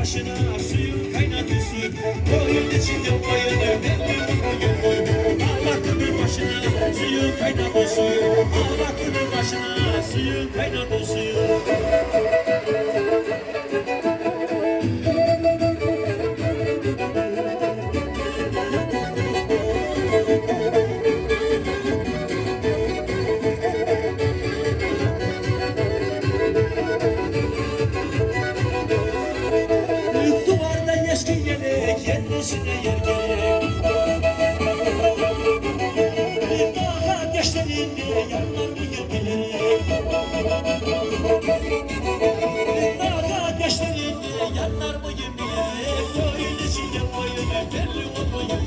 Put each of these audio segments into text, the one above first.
başına suyun kaynatırsın Koyun içinde bayılır belli koyun Ağlatının başına suyun kaynatırsın Ağlatının başına suyun kaynatırsın Duvarda yelek, kendisine yer gerek. Daha geçlerinde yanlar mı yediler? Koyun içinde koyun, belli olmayın.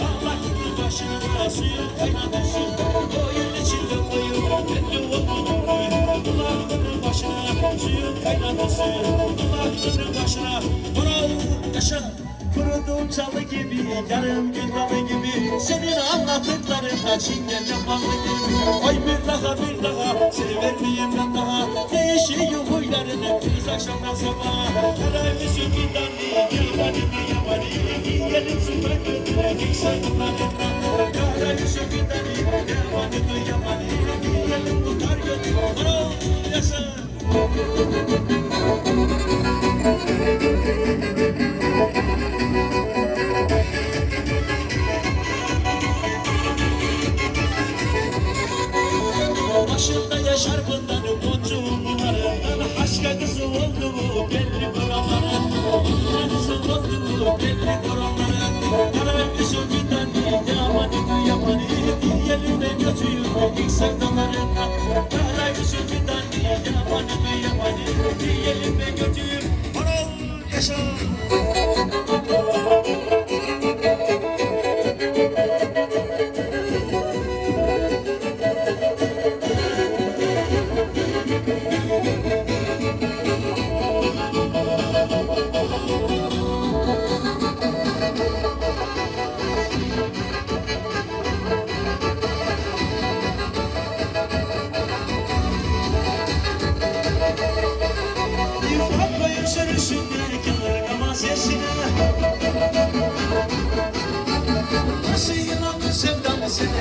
Ağlatın başına suyu kaynatırsın. Koyun içinde koyun, belli olmayın. Kulağının başına suyu kaynatırsın. Kulağının başına Kural yaşa Kurudum çalı gibi, yarım gün dalı gibi. Senin anlattıkların çingen yapanlı gibi. Ay bir daha bir daha, sever miyim ben daha. Değişiyor huylarını, biz akşamdan sabaha Kara yüzü danni, yabani mi yabani Yiyelim süper götüre, ilk saydıklarından Kara yüzü danni, yabani mi yabani Yiyelim bu kar götüre, kural yaşa. Başında Diyelim de götüyüm Anıl yaşa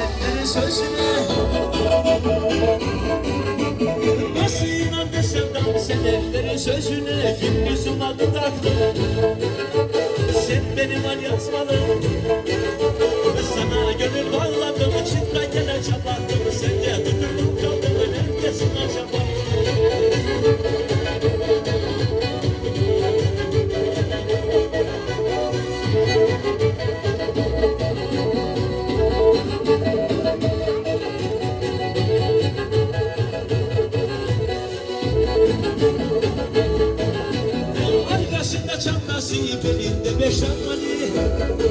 senetlerin sözüne. Nasıl inandın sevdamı senetlerin sözüne. Kim adı taktı Sen benim al yazmalım. Sana gönül bağladım Çıkta gene çabattım belinde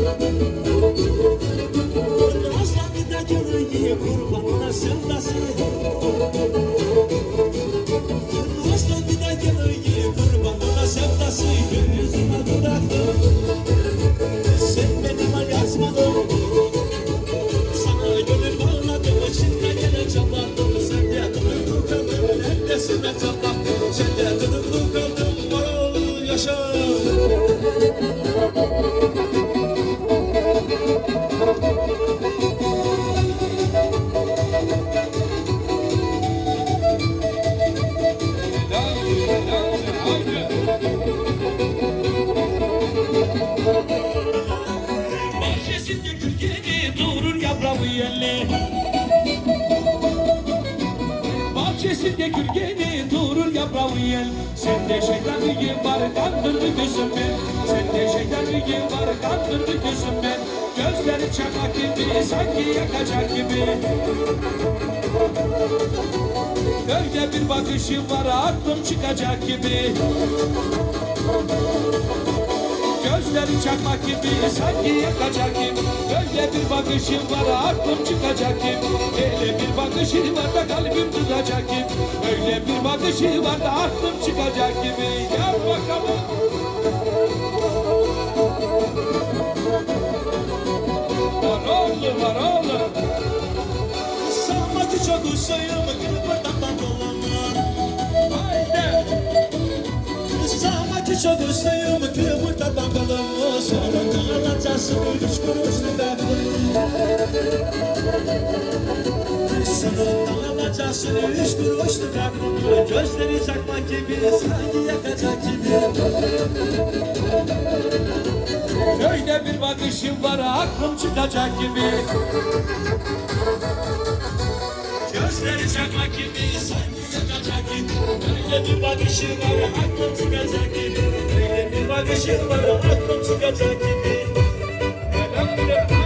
Gülgeni durur yaprağı yel. Sende şeytan bilgi var kandırdı gözümü Sende şeytan bilgi var kandırdı gözümü Gözleri çakmak gibi sanki yakacak gibi. Öyle bir bakışın var aklım çıkacak gibi. Gözleri çakmak gibi sanki yakacak gibi Öyle bir bakışın var aklım çıkacak gibi Öyle bir bakışın var da kalbim tutacak gibi Öyle bir bakışın var da aklım çıkacak gibi. Gel bakalım. Var oğlum var oğlum. Sağmadı çok usayım Kırpırdan dolanlar Haydi. Sağmadı çok usayım üç kuruşlu da Sınırdan alacaksın üç kuruşlu da Gözleri çakmak gibi sanki yakacak gibi. Öyle bir bakışım var aklım çıkacak gibi. Gözleri çakmak gibi sanki yakacak gibi. Öyle bir bakışı var aklım çıkacak gibi. Öyle bir bakışı var aklım çıkacak gibi Thank you.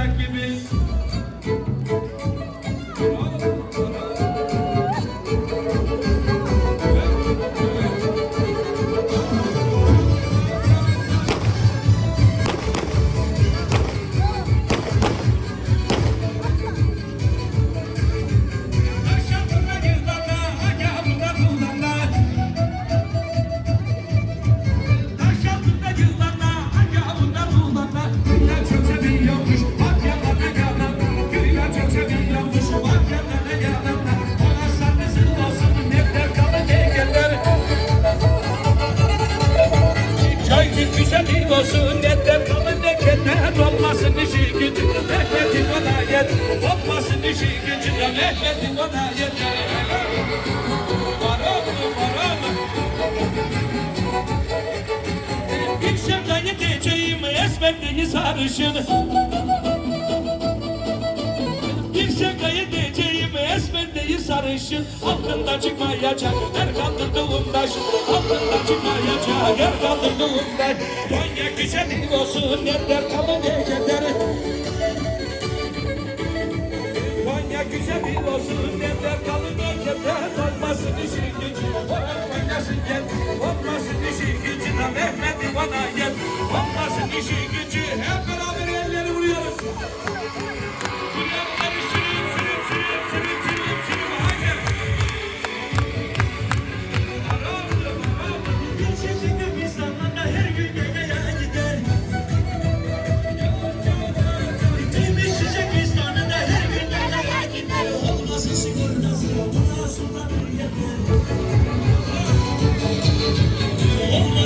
Aklım çıkacak gibi sarışın. Bir sevdayı diyeceğim esmerliği sarışın. Altında çıkmayacak her kaldırdığım taş Altında çıkmayacak her kaldırdığım taş Konya güzeli olsun yerler kalın geceler Konya güzeli olsun yerler kalın geceler Olmasın işi gücü oynasın gel Olmasın işi gücü da Mehmet'i bana gel Olmasın işi gücü hep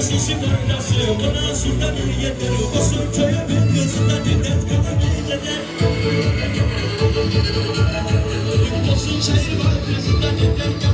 Olmasın sigortası bana sultanın yeter. Olsun köyümün gözünden ümmet kalamayacak Olsun şehir var gözünden ümmet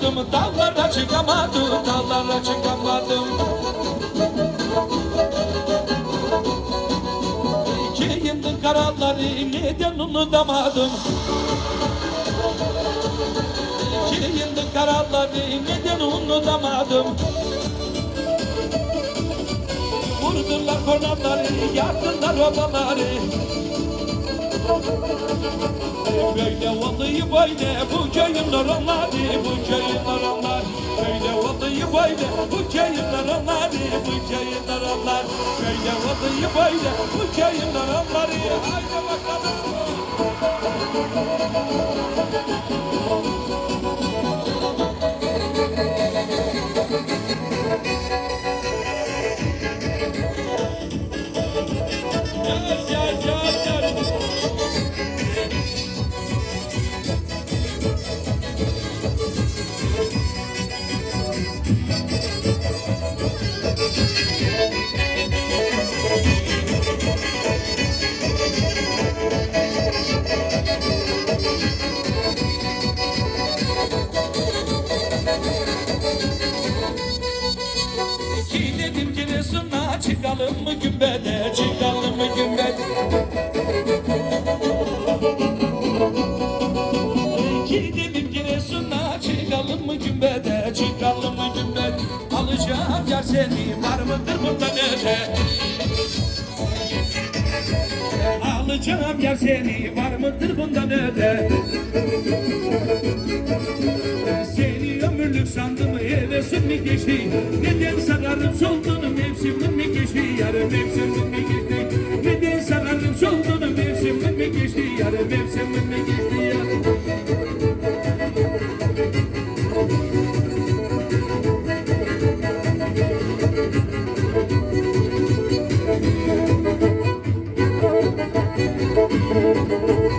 Sevamadım dallara çıkamadım dallara çıkamadım. İki yıllık kararları neden unutamadım? İki yıllık kararları neden unutamadım? Vurdular kornaları, yaktılar obaları Böyle vallahi böyle bu köyün oranları Bu köyün oranlar Böyle vallahi böyle bu köyün oranları Bu köyün oranlar Böyle vallahi böyle bu köyün oranları Haydi bakalım Ki dedim Giresun'a çıkalım mı gümbede Çıkalım mı gümbede? Ki dedim Giresun'a çıkalım mı gümbede Çıkalım mı gümbede? Alacağım yar seni var mıdır bunda öte Alacağım yar seni var mıdır bundan öte ömürlük sandım hevesim mi geçti? Neden sararım soldunu mevsimin mi geçti? Yarın mevsimin mi geçti? Neden sararım soldunu mevsimin mi geçti? Yarın mevsimin mi geçti? yarın Seninle